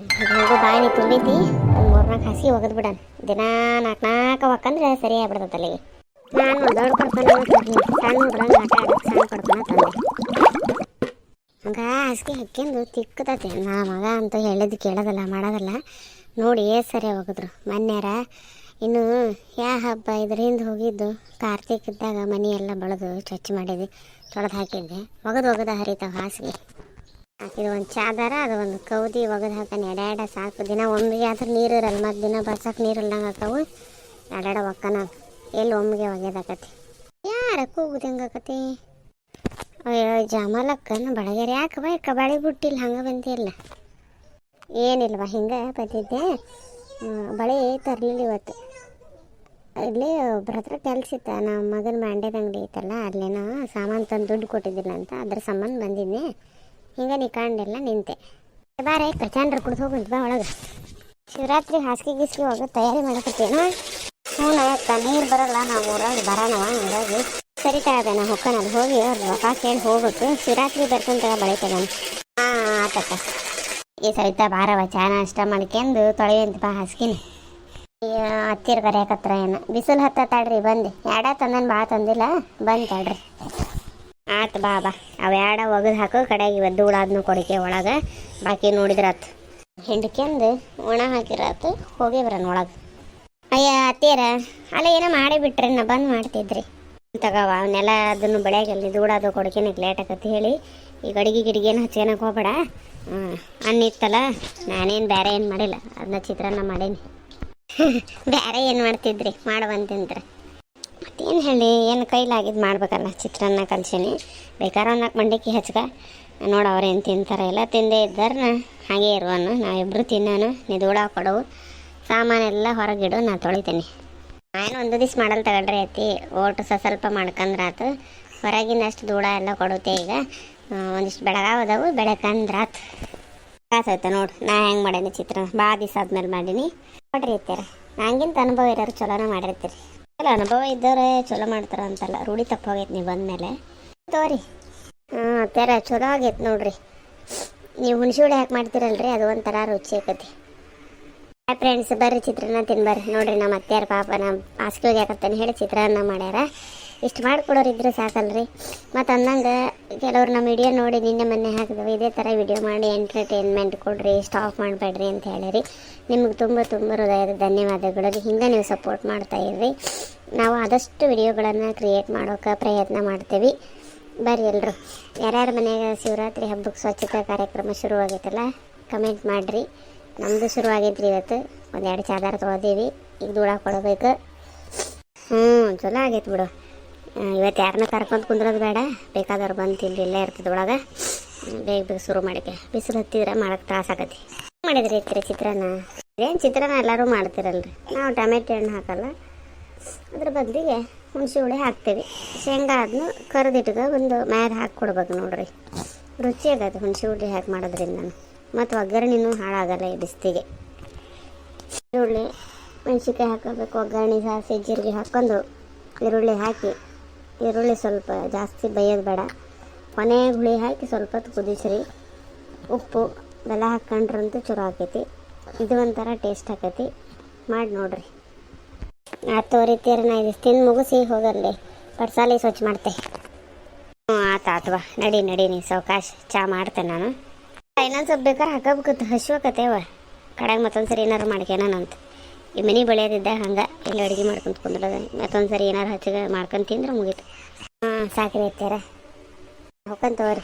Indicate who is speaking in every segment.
Speaker 1: ಹೆಂಗು ಬಾಯಿ ತುಂಬೈತಿ ಒಂದು ಮೂರ್ನಾಲ್ಕು ಹಾಸಿಗೆ ಒಗದ್ ಬಿಡಣ. ದಿನ ನಾಲ್ಕು ನಾಲ್ಕು ಒಕ್ಕಂದ್ರೆ ಸರಿ ಆಗ್ಬಿಡ್ತದ ಅಲ್ಲಿಗೆ. ನಾನು ದೊಡ್ಡ ಕೊಡ್ತಾನೆ ಸಣ್ಣ ಹುಡುಗ ಆಟ ಆಡಕ್ಕೆ ಸಣ್ಣ ಕೊಡ್ತಾನೆ ತಂದೆ ಹಂಗ ಹಾಸಿಗೆ ಹಾಕ್ಯಂದು ತಿಕ್ಕತೈತೆ. ನಾ ಮಗ ಅಂತ ಹೇಳಿದ್ದು ಕೇಳೋದಲ್ಲ, ಮಾಡೋದಲ್ಲ. ನೋಡಿ ಏ ಸರಿ ಹೋಗಿದ್ರು ಮೊನ್ನೆರ ಇನ್ನು ಯಾ ಹಬ್ಬ ಇದರಿಂದ ಹೋಗಿದ್ದು? ಕಾರ್ತಿಕ್ ಇದ್ದಾಗ ಮನೆಯೆಲ್ಲ ಬಳದು ಸ್ವಚ್ಛ ಮಾಡಿದ್ವಿ. ತೊಳೆದು ಹಾಕಿದ್ದೆ ಒಗದು ಒಗದ ಹರಿತಾವ ಹಾಸಿಗೆ. ಇದು ಒಂದು ಚಾದರ ಅದು ಒಂದು ಕೌದಿ ಒಗದು ಹಾಕನೆ ಎಡಾಡ ಸಾಕು. ದಿನ ಒಮ್ಮೆಗೆ ಆದ್ರೆ ನೀರು ಇರಲ್ಲ, ಮತ್ತು ದಿನ ಬರ್ಸಕ್ಕೆ ನೀರು ಇಲ್ಲ ಹಾಕವು ಎಡಾಡ ಒಕ್ಕನ ಎಲ್ಲಿ ಒಮ್ಮೆಗೆ ಒಗೆದಾಕತಿ? ಯಾರ ಕೂಗುದು ಹೆಂಗಾಕತಿ ಅಯ್ಯೋ, ಜಾಮಲಕ್ಕನ ಬಳಗೇರಿ ಯಾಕೆ ಬೈ ಕಬಾಳಿ ಬಿಟ್ಟಿಲ್ಲ ಹಂಗೆ ಬಂದಿಲ್ಲ ಏನಿಲ್ವ, ಹಿಂಗೆ ಬಂದಿದ್ದೆ. ಬಳೆ ತರಲಿಲ್ಲ ಇವತ್ತು. ಇಲ್ಲಿ ಒಬ್ರ ಹತ್ರ ಕೆಲ್ಸ ನಮ್ಮ ಮಗನ ಮಂಡ್ಯದ ಅಂಗಡಿ ಐತಲ್ಲ, ಅಲ್ಲೇನೋ ಸಾಮಾನು ತಂದು ದುಡ್ಡು ಕೊಟ್ಟಿದ್ದಿಲ್ಲ ಅಂತ, ಅದ್ರ ಸಂಬಂಧ ಬಂದಿದ್ದೆ ಹಿಂಗೆ ನೀ ಕಂಡೆಲ್ಲ ನಿಂತೆ. ಬಾರೆ, ಪ್ರಚಂಡ್ರ ಕುಡ್ದು ಹೋಗಿ ಬಾ ಒಳಗೆ. ಶಿವರಾತ್ರಿ ಹಾಸಿಗೆ ಗೀಸ್ಗೆ ಹೋಗಿ, ತಯಾರಿ ಮಾಡಕತ್ತೇನ ಹ್ಞೂ ಅಕ್ಕ ನೀರು ಬರಲ್ಲ, ನಾವು ಊರಾಗ ಬರೋಣವ ಹಂಗಾಗಿ ಸರಿತಾ ಅದ ನಾ ಹೊಕ್ಕನ ಅಲ್ಲಿ ಹೋಗಿ ಅವ್ರ ರೊಕ್ಕ ಕೇಳಿ ಹೋಗ್ಬೇಕು ಶಿವರಾತ್ರಿ ಬರ್ಕೊಂತ ಬಳೆ ತಗೊಂಡು ಹಾಂ ಆತಕ್ಕ ಈ ಸರಿತಾ ಬಾರವ ಚಾ ನಾಷ್ಟ ಮಾಡ್ಕೊಂಡು ತೊಳೆಯಂತ ಬಾ ಹಾಸ್ಕಿನಿ ಹತ್ತಿರ ಕರೆಯಕತ್ರ ಏನ. ಬಿಸಿಲು ಹತ್ತ ತಾಡ್ರಿ ಬಂದು. ಯಾಡ ತಂದನ್ ಭಾಳ ತಂದಿಲ್ಲ, ಬಂದು ತಾಡ್ರಿ ಆತು ಬಾ ಬಾ ಅವು ಎಡ ಒಗದು ಹಾಕು ಕಡೆಗೆ ಇವತ್ತು ಧೂಳಾದ್ನು ಕೊಡಿಕೆ ಒಳಗೆ. ಬಾಕಿ ನೋಡಿದ್ರಾತು. ಹಿಂಡ್ಕೆಂದು ಒಣ ಹಾಕಿರಾತು, ಹೋಗಿ ಬರೋಣ ಒಳಗೆ. ಅಯ್ಯ ಅತ್ತೀರ ಅಲ್ಲ ಏನೋ ಮಾಡಿ ಬಿಟ್ರಿ, ನಾ ಬಂದ್ ಮಾಡ್ತಿದ್ರಿ. ತಗವ ಅವನ್ನೆಲ್ಲ ಅದನ್ನು ಬೆಳೆಯಾಗಲ್ಲಿ ಧೂಳಾದು ಕೊಡಕೆನಕ್ಕೆ ಲೇಟ್ ಆಕತಿ ಹೇಳಿ. ಈ ಗಡಿಗೆ ಗಿಡಿಗೇನು ಹಚ್ಕೊಳಕ್ಕೆ ಹೋಗ್ಬೇಡ. ಹ್ಞೂ ಅನ್ನಿತ್ತಲ್ಲ ನಾನೇನು ಬೇರೆ ಏನು ಮಾಡಿಲ್ಲ. ಅದನ್ನ ಚಿತ್ರಾನ್ನ ಮಾಡೀನಿ. ಬೇರೆ ಏನು ಮಾಡ್ತಿದ್ರಿ ಮಾಡುವಂತಂದ್ರೆ ಮತ್ತೇನು ಹೇಳಿ, ಏನು ಕೈಲಾಗಿದ್ದು ಮಾಡ್ಬೇಕಲ್ಲ ಚಿತ್ರಾನ್ನ ಕಲ್ಸೀನಿ. ಅನ್ನಕ್ಕೆ ನಾಲ್ಕು ಮಂಡಕ್ಕಿ ಹಚ್ಕ. ನೋಡು ಅವ್ರೇನು ಏನು ತಿಂತಾರೆ ಎಲ್ಲ ತಿಂದೇ ಇದ್ದಾರನ ಹಾಗೆ ಇರುವನು. ನಾವಿಬ್ಬರು ತಿನ್ನೋನು, ನಿಧೂಳ ಕೊಡವು. ಸಾಮಾನೆಲ್ಲ ಹೊರಗಿಡು, ನಾ ತೊಳಿತೀನಿ. ನಾನು ಒಂದು ದಿವ್ಸ ಮಾಡಲ್ ತಗೊಂಡ್ರೆ ಐತಿ ಓಟು ಸ್ವಲ್ಪ ಮಾಡ್ಕಂದ್ರಾತು. ಹೊರಗಿನ ಅಷ್ಟು ಧೂಳ ಎಲ್ಲ ಕೊಡುತ್ತೆ ಈಗ. ಒಂದಿಷ್ಟು ಬೆಳಗಾವದವು ಬೆಳಕಂದ್ರಾತು. ಕಾಸೈತೆ ನೋಡು, ನಾ ಹೆಂಗೆ ಮಾಡೀನಿ ಚಿತ್ರ ಭಾಳ ದಿವಸ ಆದ್ಮೇಲೆ ಮಾಡೀನಿ. ನೋಡ್ರಿ ಇರ್ತೀರ ನಂಗಿಂತ ಅನುಭವ ಇರೋರು ಚಲೋನ ಮಾಡಿರ್ತೀರಿ. ಚಲೋ ಅನುಭವ ಇದ್ದವ್ರೆ ಚಲೋ ಮಾಡ್ತಾರ ಅಂತಲ್ಲ, ರೂಢಿ ತಪ್ಪ ಹೋಗೈತೆ ನೀವು ಬಂದ್ಮೇಲೆ. ತೋರಿ. ಹಾಂ, ತೆರ, ಚಲೋ ಆಗೈತೆ ನೋಡ್ರಿ. ನೀವು ಹುಣಸೆ ಹುಳಿ ಹಾಕಿ ಮಾಡ್ತೀರಲ್ರಿ, ಅದು ಒಂಥರ ರುಚಿ ಆಕತಿ. ಹಾಯ್ ಫ್ರೆಂಡ್ಸ್ ಬರ್ರಿ ಚಿತ್ರಾನ್ನ ತಿನ್ಬರ್ರಿ ನೋಡ್ರಿ ನಮ್ಮ ಅತ್ತೆಯಾರ ಪಾಪ ನಮ್ಮ ಹಾಸಿಗೆ ಹಾಕತ್ತೇನೆ ಹೇಳಿ ಚಿತ್ರಾನ್ನ ಮಾಡ್ಯಾರ. ಇಷ್ಟು ಮಾಡಿಕೊಡೋರು ಇದ್ರೆ ಸಾಕಲ್ರಿ. ಮತ್ತು ಅಂದಂಗೆ ಕೆಲವ್ರು ನಮ್ಮ ವಿಡಿಯೋ ನೋಡಿ ನಿನ್ನೆ ಮೊನ್ನೆ ಹಾಕಿದವು, ಇದೇ ಥರ ವಿಡಿಯೋ ಮಾಡಿ ಎಂಟರ್ಟೈನ್ಮೆಂಟ್ ಕೊಡ್ರಿ ಸ್ಟಾಪ್ ಮಾಡಬೇಡ್ರಿ ಅಂತ ಹೇಳಿರಿ. ನಿಮ್ಗೆ ತುಂಬ ತುಂಬ ಹೃದಯದ ಧನ್ಯವಾದಗಳು ರೀ. ಹಿಂಗೆ ನೀವು ಸಪೋರ್ಟ್ ಮಾಡ್ತಾ ಇರ್ರಿ. ನಾವು ಆದಷ್ಟು ವಿಡಿಯೋಗಳನ್ನು ಕ್ರಿಯೇಟ್ ಮಾಡೋಕೆ ಪ್ರಯತ್ನ ಮಾಡ್ತೀವಿ. ಬರ್ರಿ ಎಲ್ಲರೂ ಯಾರ್ಯಾರ ಮನೆಯಾಗ ಶಿವರಾತ್ರಿ ಹಬ್ಬಕ್ಕೆ ಸ್ವಚ್ಛತಾ ಕಾರ್ಯಕ್ರಮ ಶುರುವಾಗೈತಲ್ಲ ಕಮೆಂಟ್ ಮಾಡಿರಿ. ನಮ್ಮದು ಶುರುವಾಗೈತ್ರಿ ಇವತ್ತು. ಒಂದೆರಡು ಚಾದರ ತೊಗೊಳೀವಿ ಈಗ ಧೂಳ ಕೊಡಬೇಕು. ಹ್ಞೂ ಚಲೋ ಆಗೈತೆ ಬಿಡು. ಇವತ್ತು ಯಾರನ್ನ ಕರ್ಕೊಂಡು ಕುಂದ್ರೋದು ಬೇಡ. ಬೇಕಾದವ್ರು ಬಂದು ತಿಂದು ಇಲ್ಲೇ ಇರ್ತದೆ ಒಳಗೆ. ಬೇಗ ಬೇಗ ಶುರು ಮಾಡಿಕೆ. ಬಿಸಿಲು ಹತ್ತಿದ್ರೆ ಮಾಡಕ್ಕೆ ತ್ರಾಸ ಆಗತ್ತೆ. ಮಾಡಿದ್ರಿ ಇರ್ತೀರಿ ಚಿತ್ರಾನ್ನ? ಏನು ಚಿತ್ರಾನ್ನ ಎಲ್ಲರೂ ಮಾಡ್ತಿರಲ್ರಿ. ನಾವು ಟೊಮೆಟೊ ಹಣ್ಣು ಹಾಕಲ್ಲ. ಅದ್ರ ಬದಲಿಗೆ ಹುಣಸೆ ಹುಳಿ ಹಾಕ್ತೀವಿ. ಶೇಂಗಾ ಅದನ್ನು ಕರೆದಿಟ್ಗೆ ಒಂದು ಮ್ಯಾದ ಹಾಕಿ ಕೊಡ್ಬೇಕು ನೋಡ್ರಿ. ರುಚಿ ಆಗತ್ತೆ ಹುಣಸೆ ಹುಳಿ ಹಾಕಿ ಮಾಡೋದ್ರಿಂದ. ಮತ್ತು ಒಗ್ಗರಣೆನೂ ಹಾಳಾಗಲ್ಲ ಈ ಬಿಸ್ತಿಗೆ ಈರುಳ್ಳಿ ಮೆಣಸಿನ್ಕಾಯಿ ಹಾಕೋಬೇಕು ಒಗ್ಗರಣೆ ಸಾಸಿ ಜೀರಿಗೆ ಹಾಕ್ಕೊಂಡು ಈರುಳ್ಳಿ ಹಾಕಿ ಈರುಳ್ಳಿ ಸ್ವಲ್ಪ ಜಾಸ್ತಿ ಬೇಯೋದು ಬೇಡ. ಕೊನೆಗೆ ಹುಳಿ ಹಾಕಿ ಸ್ವಲ್ಪ ಹೊತ್ತು ಕುದಿಸ್ರಿ. ಉಪ್ಪು ಬೆಲ್ಲ ಹಾಕ್ಕೊಂಡ್ರಂತೂ ಚಲೋ ಆಕೈತಿ. ಇದು ಒಂಥರ ಟೇಸ್ಟ್ ಆಕೈತಿ. ಮಾಡಿ ನೋಡ್ರಿ. ಆತು ರೀತಿಯರ ನಾ ಇದು ತಿಂದು ಮುಗಿಸಿ ಹೋಗಲ್ಲಿ. ಪಡ್ಸಾಲಿ ಸ್ವಚ್ಛ ಮಾಡ್ತೆ. ಹ್ಞೂ, ಆತು ಆತು ನಡಿ ನಡಿ ನೀ ಸಾವಕಾಶ. ಚಾ ಮಾಡ್ತೆ ನಾನು. ಇನ್ನೊಂದು ಸ್ವಲ್ಪ ಬೇಕಾದ್ರೆ ಹಾಕೋಬೇಕತ್ತು ಹಸಿವಾಕತ್ತೇವ. ಕಡೆಗೆ ಮತ್ತೊಂದು ಸರಿ ಏನಾರು ಮಾಡ್ಕ್ಯಾನಂತ ಈ ಮನೆ ಬೆಳೆಯೋದಿದ್ದ ಹಂಗೆ ಇಲ್ಲಿ ಅಡುಗೆ ಮಾಡ್ಕೊಂತ ಕುಂದ್ರದ ಮತ್ತೊಂದು ಸರಿ ಏನಾರು ಹಚ್ಚಿಗೆ ಮಾಡ್ಕೊಂಡು ತಿಂದ್ರೆ ಮುಗೀತು. ಹಾಂ ಸಾಕ್ರಿ ಐತ್ಯಾರ ತಗೋರಿ.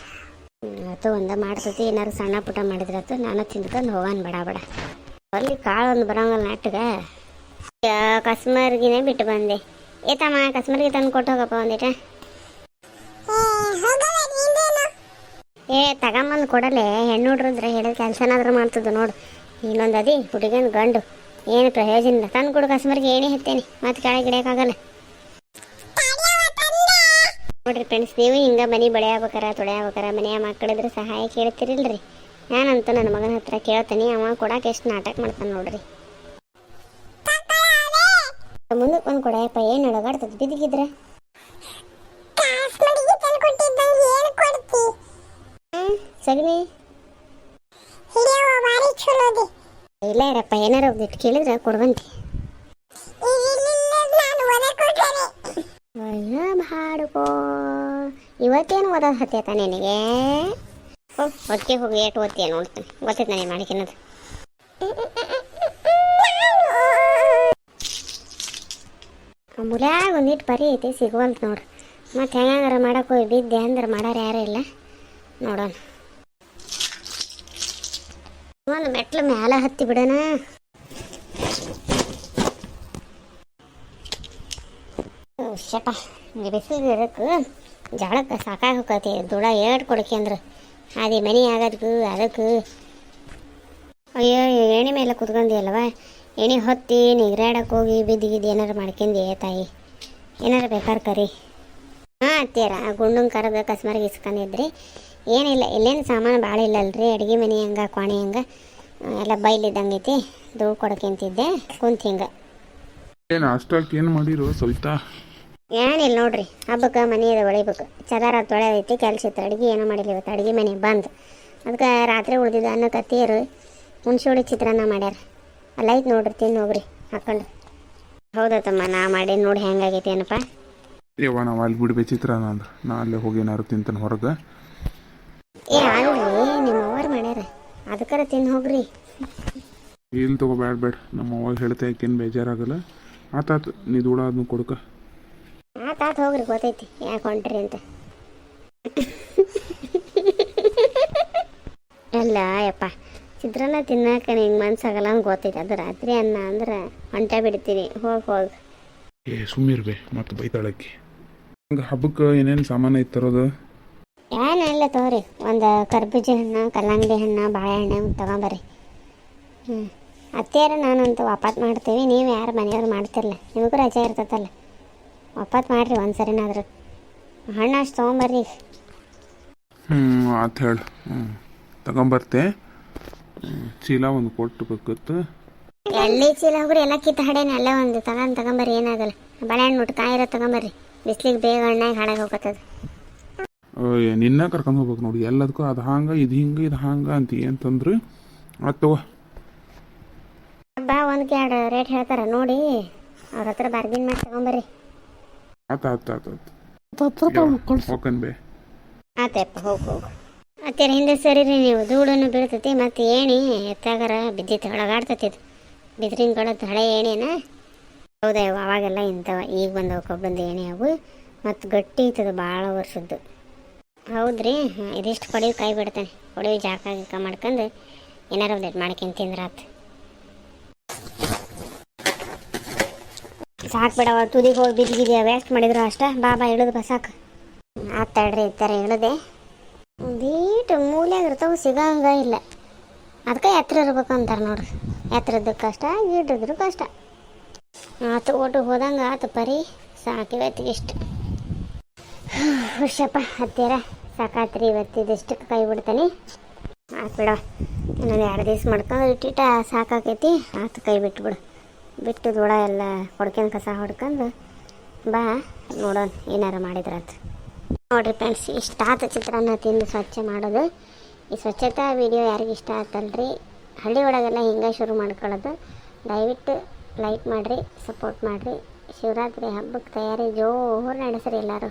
Speaker 1: ಆತು ಒಂದು ಮಾಡ್ತತಿ ಏನಾರು ಸಣ್ಣ ಪುಟ್ಟ ಮಾಡಿದ್ರತ್ತು ನಾನು ತಿಂದ್ಕೊಂಡು ಹೋಗಾನ ಬಡ ಬಡ. ಅಲ್ಲಿ ಕಾಳು ಒಂದು ಬರೋಂಗಲ್ಲ ನೆಟ್ಟಗೆ ಕಸ್ಮರ್ಗಿನೇ ಬಿಟ್ಟು ಬಂದೆ. ಏತಮ್ಮ ಕಸ್ಮರ್ಗೆ ತಂದು ಕೊಟ್ಟು ಹೋಗಪ್ಪ ಒಂದಿಟ. ಏ ತಗೊಂಬಂದು ಕೊಡಲೆ. ಹೆಣ್ಣು ಹುಡ್ರಿದ್ರೆ ಹೇಳಿದ ಕೆಲಸನಾದ್ರೂ ಮಾಡ್ತದ ನೋಡು. ಇನ್ನೊಂದು ಅದಿ ಹುಡುಗನ ಗಂಡು. ಏನು ಪ್ರಯೋಜನ ಇಲ್ಲ. ತಂದು ಕೊಡು ಕಸ್ಮರ್ಗೆ ಏನೇ ಹೇಳ್ತೇನೆ. ಮತ್ತೆ ಕೆಳಗೆ ಗಿಡಕ್ಕಾಗಲ್ಲ. ನೋಡ್ರಿ ಫ್ರೆಂಡ್ಸ್ ನೀವು ಹಿಂಗೆ ಮನೆ ಬೆಳೆಯಬೇಕಾರ ತೊಳೆಯಬೇಕಾರ ಮನೆಯ ಮಕ್ಕಳಿದ್ರೆ ಸಹಾಯ ಕೇಳ್ತಿರಿಲ್ರಿ. ನಾನಂತೂ ನನ್ನ ಮಗನ ಹತ್ರ ಕೇಳ್ತೀನಿ, ಅವ ಕೊಡಕ್ಕೆ ಎಷ್ಟು ನಾಟಕ ಮಾಡ್ತಾನೆ ನೋಡ್ರಿ. ಮುಂದಕ್ಕೆ ಒಂದು ಕೊಡಯಪ್ಪ ಏನು ಅಡಗಾಡ್ತದೆ ಬಿದ್ದಿಗಿದ್ರೆ? ಸಗಣಿ? ಇಲ್ಲ ಯಾರಪ್ಪ ಏನಾರ ಒಂದಿಟ್ಟು ಕೇಳಿದ್ರೆ
Speaker 2: ಕೊಟ್ಟೇನೆ
Speaker 1: ಅಯ್ಯೋ ಹಾಡುಕೋ ಇವತ್ತೇನು ಓದೋದು ಹತ್ತೈತ ನಿನಗೆ? ಹೊತ್ತಿಗೆ ಹೋಗಿ ಏಟು ಓದ್ತೀಯ ನೋಡ್ತೀನಿ. ಗೊತ್ತೈತೆ ನನಗೆ ಮಾಡಿಕಿನ್ನದು ಮುಲ್ಯಾಗ ಒಂದಿಟ್ಟು ಪರಿ ಐತಿ ಸಿಗುವಂತ ನೋಡ್ರಿ ಮತ್ತೆ ಹೆಂಗಾರ ಮಾಡೋಕೆ ಹೋಗಿ ಬಿದ್ದೆ ಅಂದ್ರೆ ಮಾಡೋರು ಯಾರೂ ಇಲ್ಲ. ನೋಡೋಣ. ಒಂದು ಮೆಟ್ಲು ಮೇಲೆ ಹತ್ತಿ ಬಿಡೋಣ. ಶಪ ಬಿಸಿಲು ಇರಕ್ಕೆ ಜಳಕ್ಕೆ ಸಾಕಾಗಿ ಹೋಗತಿ ದುಡ ಏಟ್ ಕೊಡಕೆ ಅಂದ್ರೆ. ಅದೇ ಮನೆ ಆಗೋದಕ್ಕೆ ಅದಕ್ಕೆ. ಅಯ್ಯೋ ಎಣ್ಣೆ ಮೇಲೆ ಕುತ್ಕೊಂಡಿ ಅಲ್ವ? ಎಣ್ಣೆ ಹೊತ್ತಿ ನಿಗ್ರಾಡಕ್ಕೆ ಹೋಗಿ ಬಿದ್ದಿಗಿದ್ದು ಏನಾರು ಮಾಡ್ಕೊಂಡಿ ತಾಯಿ. ಏನಾರು ಬೇಕಾದ್ರೆ ಕರಿ. ಹಾಂ ಅತ್ತೀರ ಗುಂಡು ಕರೆದು ಕಸ್ಮರ್ಗೆ ಇಸ್ಕೊಂಡಿದ್ರಿ. ಏನಿಲ್ಲ ಇಲ್ಲೇನು ಸಾಮಾನು ಭಾಳ ಇಲ್ಲಲ್ರಿ ಅಡುಗೆ ಮನೆ ಹಂಗೆ ಕೋಣೆ ಹಂಗೆ. ಎಲ್ಲ ಬೈಲಿದ್ದಂಗೆ ಐತಿ. ಧೂಳು ಕೊಡಕ್ಕಿಂತಿದ್ದೆ ಕುಂತ ಹಿಂಗೆ.
Speaker 3: ಏನು ಅಷ್ಟಾಗಿ ಏನು ಮಾಡಿರು ಸವಿತಾ?
Speaker 1: ಏನಿಲ್ಲ ನೋಡ್ರಿ. ಹಬ್ಬಕ್ಕೆ ಮನೆ ಅದು ಒಳಿಬೇಕು ಚದಾರ ತೊಳೆದೈತಿ ಕೆಲಸ ಇತ್ತು. ಅಡುಗೆ ಏನೂ ಮಾಡಿಲ್ಲ ಇವತ್ತು. ಅಡುಗೆ ಮನೆ ಬಂದು. ಅದಕ್ಕೆ ರಾತ್ರಿ ಉಳಿದಿದ್ದು ಅನ್ನ ಕತ್ತಿಯರು ಹುಣ್ಸೆ ಹುಳಿ ಚಿತ್ರಾನ್ನ ಮಾಡ್ಯಾರ. ಅಲ್ಲ ಐತೆ ನೋಡ್ರಿ ತಿನ್ನು ಹೋಗ್ರಿ ಹಾಕೊಂಡು ಹೌದತ್ತಮ್ಮ ನಾ ಮಾಡಿ ನೋಡಿ ಹೆಂಗಾಗೈತಿ ಏನಪ್ಪ.
Speaker 3: ಯವ್ವ ನಾವು ಅಲ್ಲಿ ಬಿಡ್ಬೇಕು ಚಿತ್ರಾನ್ನ ಅಂದ್ರೆ. ನಾ ಅಲ್ಲೇ ಹೋಗಿ ಏನಾರು ತಿಂತಾನೆ ಹೊರಗೆ.
Speaker 1: ಏ ಅಲ್ರಿ ನಿಮ್ಮ ಅವ್ರು ಮಾಡ್ಯಾರ. ಅದಕ್ಕಾರ ತಿನ್ ಹೋಗ್ರಿ.
Speaker 3: ಇಲ್ಲಿ ತಗೋ ಬ್ಯಾಡ ಬೇಡ ನಮ್ಮ ಅವಾಗ ಹೇಳ್ತಾ ಯಾಕೇನು ಬೇಜಾರಾಗಲ್ಲ. ಆತಾತು ನೀ ದೂಡ ಅದನ್ನ ಕೊಡ್ಕ.
Speaker 1: ಆತ ಆತ ಹೋಗ್ರಿ ಗೊತ್ತೈತಿ. ಯಾಕೆ ಹೊಂಟ್ರಿ ಅಂತ. ಅಲ್ಲ ಯಪ್ಪ. ಚಿತ್ರಾನ್ನ ತಿನ್ನಕ್ಕೆ ನಿಂಗೆ ಮನ್ಸಾಗಲ್ಲ ಅಂತ ಗೊತ್ತೈತಿ. ಅದು ರಾತ್ರಿ ಅನ್ನ ಅಂದ್ರೆ ಹೊಂಟ ಬಿಡ್ತೀನಿ. ಹೋಗಿ ಹೋಗಿ.
Speaker 3: ಏ ಸುಮ್ಮಿರ್ಬೇ ಮತ್ತೆ ಬೈತಾಳಕ್ಕೆ. ಹಬ್ಬಕ್ಕೆ ಏನೇನು ಸಾಮಾನು ಐತೆ ತರೋದು?
Speaker 1: ಏನಿಲ್ಲ ತಗೋರಿ. ಒಂದು ಕರ್ಬೂಜ ಹಣ್ಣು ಕಲ್ಲಂಗಡಿ ಹಣ್ಣು ಬಾಳೆಹಣ್ಣು ತೊಗೊಂಬರ್ರಿ. ಹ್ಞೂ ಅತ್ತೆಯಾರ ನಾನಂತೂ ವಾಪಾತ್ ಮಾಡ್ತೀವಿ. ನೀವು ಯಾರು ಮನೆಯವ್ರು ಮಾಡ್ತಿರಲ್ಲ ನಿಮಗೂ ರಜೆ ಇರ್ತೈತಲ್ಲ ವಾಪಾತ್ ಮಾಡಿರಿ ಒಂದು ಸರಿನಾದರೂ ಹಣ್ಣು ಅಷ್ಟು ತೊಗೊಂಬರ್ರಿ.
Speaker 3: ಹ್ಞೂ ಆತ ಹೇಳು. ಹ್ಞೂ ತಗೊಂಬರ್ತೆ. ಚೀಲ ಒಂದು ಕೊಟ್ಟು ಬೇಕತ್ತು
Speaker 1: ಎಲ್ಲಿ ಚೀಲ ಹೋಗ್ರಿ? ಎಲ್ಲ ಕಿತ್ತ ಹಡೇನ. ಎಲ್ಲ ಒಂದು ತಗೊಂಡ್ ತಗೊಂಬರ್ರಿ. ಏನಾಗಲ್ಲ. ಬಾಳೆಹಣ್ಣು ಮುಟ್ಟು ಕಾಯಿರೋ ತಗೊಂಬರ್ರಿ. ಬಿಸ್ಲಿಗೆ ಬೇಗ ಹಣ್ಣಾಗಿ ಹಾಳಾಗಿ ಹೋಗತ್ತದ.
Speaker 3: ನಿನ್ನ ಕರ್ಕೊಂಡು ಹೋಗ್ಬೇಕು ನೋಡಿ. ಎಲ್ಲದಕ್ಕೂ ಅದು ಹಂಗೆ ಇದು ಹಿಂಗೆ ಇದು ಹಂಗೆ ಅಂತ ಅಂತಂದ್ರೆ. ಆತವ
Speaker 1: ಬಾ ಒಂದು ಎರಡು ರೇಟ್ ಹೇಳ್ತಾರ. ನೋಡಿ ಅವ್ರ ಹತ್ರ ಬಾರ್ಗಿನ್ ಮಾಡಿ ತಗೊಂಬರ್ರಿ.
Speaker 3: ಆತ ಆತ ಆತ ಆತ. ಹೋಗನ್ ಬೇ.
Speaker 1: ಆತಪ್ಪ ಹೋಗು ಹೋಗು. ಮತ್ತೆ ಹಿಂದೆ ಸರಿರಿ ನೀವು. ಧೂಳನ್ನು ಬೀಳ್ತೈತಿ ಮತ್ತು ಏಣಿ ಎತ್ತಾಗರ ಬಿದ್ದೈತಿ ಒಳಗಾಡ್ತೈತಿ ಇದು. ಬಿದ್ರಿನ ಕಡೆ ಹಳೆ ಏಣಿನ. ಹೌದಾ ಅವಾಗೆಲ್ಲ ಇಂಥವ. ಈಗ ಬಂದವು ಕಬ್ಬಂದು ಏಣಿ ಅವು. ಮತ್ತು ಗಟ್ಟಿ ಇತ್ತದ ಭಾಳ ವರ್ಷದ್ದು. ಹೌದ್ರಿ? ಇದಿಷ್ಟು ಕೊಡಿ ಕೈ ಬಿಡ್ತಾನೆ. ಕೊಡಿ ಜಾಕ ಮಾಡ್ಕೊಂಡು ಏನಾರ ಇದು ಮಾಡ್ಕೊಂಡು ತಿಂದ್ರಾತ್. ಸಾಕು ಬಿಡವ ತುದಿಗೆ ಹೋಗಿ ಬಿದ್ದಿಗಿದ್ಯಾ ವೇಸ್ಟ್ ಮಾಡಿದ್ರು ಅಷ್ಟ? ಬಾಬಾ ಇಳಿದು ಬಸಾಕ ಸಾಕು. ಆತಾಡ್ರಿ ಥರ ಇಳಿದೆ. ಬೀಟ್ ಮೂಲ್ಯಾಗ ಇರ್ತಾವೆ, ಸಿಗಂಗ ಇಲ್ಲ. ಅದಕ್ಕೆ ಎತ್ತರ ಇರ್ಬೇಕು ಅಂತಾರೆ ನೋಡ್ರಿ. ಎತ್ತರದ್ದು ಕಷ್ಟ ಗೀಟಿದ್ರು ಕಷ್ಟ. ಆತು ಓಟು ಹೋದಂಗೆ ಆತು ಪರಿ. ಸಾಕಿವತ್ತಿಗೆ ಇಷ್ಟು. ಹುಷಪ್ಪ ಹತ್ತಿರ ಸಾಕಾತ್ರಿ ಇವತ್ತಿದಷ್ಟಕ್ಕೆ ಕೈ ಬಿಡ್ತಾನೆ. ಆತು ಬಿಡ ಇನ್ನೊಂದು ಎರಡು ದಿವಸ ಮಾಡ್ಕೊಂಡು ಇಟ್ಟಿಟ್ಟ ಸಾಕಾಕೈತಿ. ಆತು ಕೈ ಬಿಟ್ಬಿಡು. ಬಿಟ್ಟು ದೂಡ ಎಲ್ಲ ಹೊಡ್ಕೊಂಡು ಕಸ ಹೊಡ್ಕೊಂಡು ಬಾ. ನೋಡೋಣ ಏನಾರು ಮಾಡಿದ್ರಾತು. ನೋಡ್ರಿ ಫ್ರೆಂಡ್ಸ್ ಇಷ್ಟ ಆತು ಚಿತ್ರಾನ್ನ ತಿಂದು ಸ್ವಚ್ಛ ಮಾಡೋದು. ಈ ಸ್ವಚ್ಛತಾ ವಿಡಿಯೋ ಯಾರಿಗೆ ಇಷ್ಟ ಆತಲ್ರಿ, ಹಳ್ಳಿ ಒಳಗೆಲ್ಲ ಹಿಂಗೆ ಶುರು ಮಾಡ್ಕೊಳ್ಳೋದು. ದಯವಿಟ್ಟು ಲೈಕ್ ಮಾಡಿರಿ ಸಪೋರ್ಟ್ ಮಾಡಿರಿ. ಶಿವರಾತ್ರಿ ಹಬ್ಬಕ್ಕೆ ತಯಾರಿ ಜೋರು ನಡೆಸ್ರಿ ಎಲ್ಲರೂ.